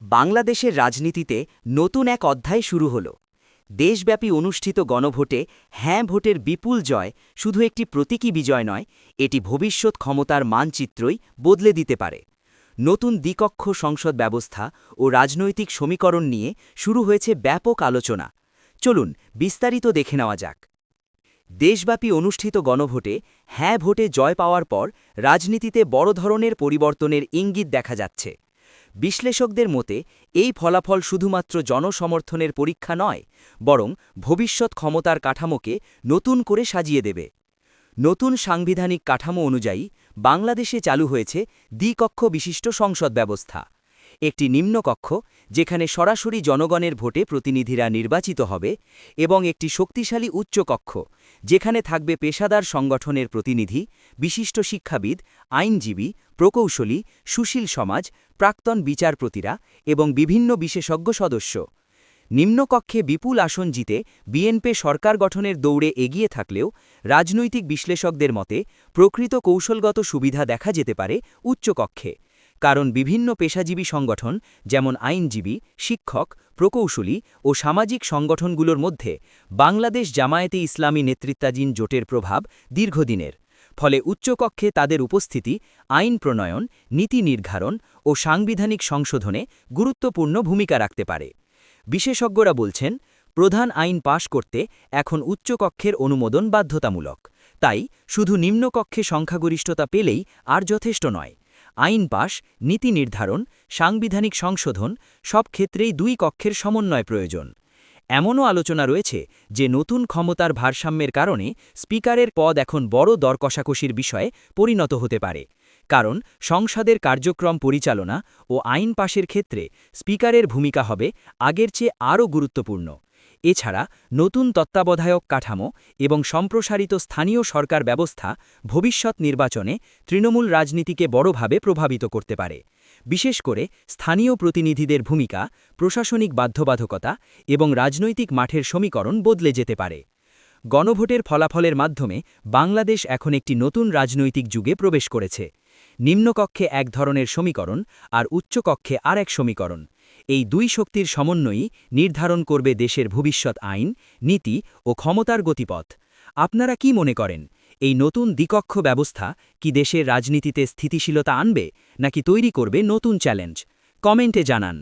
বাংলাদেশের রাজনীতিতে নতুন এক অধ্যায় শুরু হল। দেশব্যাপী অনুষ্ঠিত গণভোটে হ্যাঁ ভোটের বিপুল জয় শুধু একটি প্রতীকী বিজয় নয়, এটি ভবিষ্যৎ ক্ষমতার মানচিত্রই বদলে দিতে পারে। নতুন দ্বিকক্ষ সংসদ ব্যবস্থা ও রাজনৈতিক সমীকরণ নিয়ে শুরু হয়েছে ব্যাপক আলোচনা। চলুন বিস্তারিত দেখে নেওয়া যাক। দেশব্যাপী অনুষ্ঠিত গণভোটে হ্যাঁ ভোটে জয় পাওয়ার পর রাজনীতিতে বড় ধরনের পরিবর্তনের ইঙ্গিত দেখা যাচ্ছে। বিশ্লেষকদের মতে, এই ফলাফল শুধুমাত্র জনসমর্থনের পরীক্ষা নয়, বরং ভবিষ্যৎ ক্ষমতার কাঠামোকে নতুন করে সাজিয়ে দেবে। নতুন সাংবিধানিক কাঠামো অনুযায়ী, বাংলাদেশে চালু হয়েছে দ্বিকক্ষ বিশিষ্ট সংসদ ব্যবস্থা। একটি নিম্নকক্ষ, যেখানে সরাসরি জনগণের ভোটে প্রতিনিধিরা নির্বাচিত হবে, এবং একটি শক্তিশালী উচ্চকক্ষ, যেখানে থাকবে পেশাদার সংগঠনের প্রতিনিধি, বিশিষ্ট শিক্ষাবিদ, আইনজীবী, প্রকৌশলী, সুশীল সমাজ, প্রাক্তন বিচারপতিরা, এবং বিভিন্ন বিশেষজ্ঞ সদস্য। নিম্নকক্ষে বিপুল আসন জিতে বিএনপি সরকার গঠনের দৌড়ে এগিয়ে থাকলেও রাজনৈতিক বিশ্লেষকদের মতে প্রকৃত কৌশলগত সুবিধা দেখা যেতে পারে উচ্চকক্ষে। কারণ বিভিন্ন পেশাজীবী সংগঠন, যেমন আইনজীবী, শিক্ষক, প্রকৌশলী ও সামাজিক সংগঠনগুলোর মধ্যে বাংলাদেশ জামায়াতে ইসলামী নেতৃত্বাধীন জোটের প্রভাব দীর্ঘদিনের। ফলে উচ্চকক্ষে তাদের উপস্থিতি, আইন প্রণয়ন, নীতি নির্ধারণ ও সাংবিধানিক সংশোধনে গুরুত্বপূর্ণ ভূমিকা রাখতে পারে। বিশেষজ্ঞরা বলছেন, প্রধান আইন পাশ করতে এখন উচ্চকক্ষের অনুমোদন বাধ্যতামূলক। তাই শুধু নিম্নকক্ষে সংখ্যাগরিষ্ঠতা পেলেই আর যথেষ্ট নয়। আইন পাশ, নীতি নির্ধারণ, সাংবিধানিক সংশোধন, সব ক্ষেত্রেই দুই কক্ষের সমন্বয় প্রয়োজন। এমনও আলোচনা রয়েছে যে নতুন ক্ষমতার ভারসাম্যের কারণে স্পিকারের পদ এখন বড় দর কষাকষির বিষয়ে পরিণত হতে পারে। কারণ সংসদের কার্যক্রম পরিচালনা ও আইন পাশের ক্ষেত্রে স্পিকারের ভূমিকা হবে আগের চেয়ে আরও গুরুত্বপূর্ণ। এছাড়া নতুন তত্ত্বাবধায়ক কাঠামো এবং সম্প্রসারিত স্থানীয় সরকার ব্যবস্থা ভবিষ্যৎ নির্বাচনে তৃণমূল রাজনীতিকে বড়ভাবে প্রভাবিত করতে পারে। বিশেষ করে স্থানীয় প্রতিনিধিদের ভূমিকা, প্রশাসনিক বাধ্যবাধকতা এবং রাজনৈতিক মাঠের সমীকরণ বদলে যেতে পারে। গণভোটের ফলাফলের মাধ্যমে বাংলাদেশ এখন একটি নতুন রাজনৈতিক যুগে প্রবেশ করেছে। নিম্নকক্ষে এক ধরনের সমীকরণ আর উচ্চকক্ষে আর এক সমীকরণ। এই দুই শক্তির সমন্বয়ই নির্ধারণ করবে দেশের ভবিষ্যৎ আইন, নীতি ও ক্ষমতার গতিপথ। আপনারা কি মনে করেন, এই নতুন দ্বিকক্ষ ব্যবস্থা কি দেশের রাজনীতিতে স্থিতিশীলতা আনবে, নাকি তৈরি করবে নতুন চ্যালেঞ্জ? কমেন্টে জানান।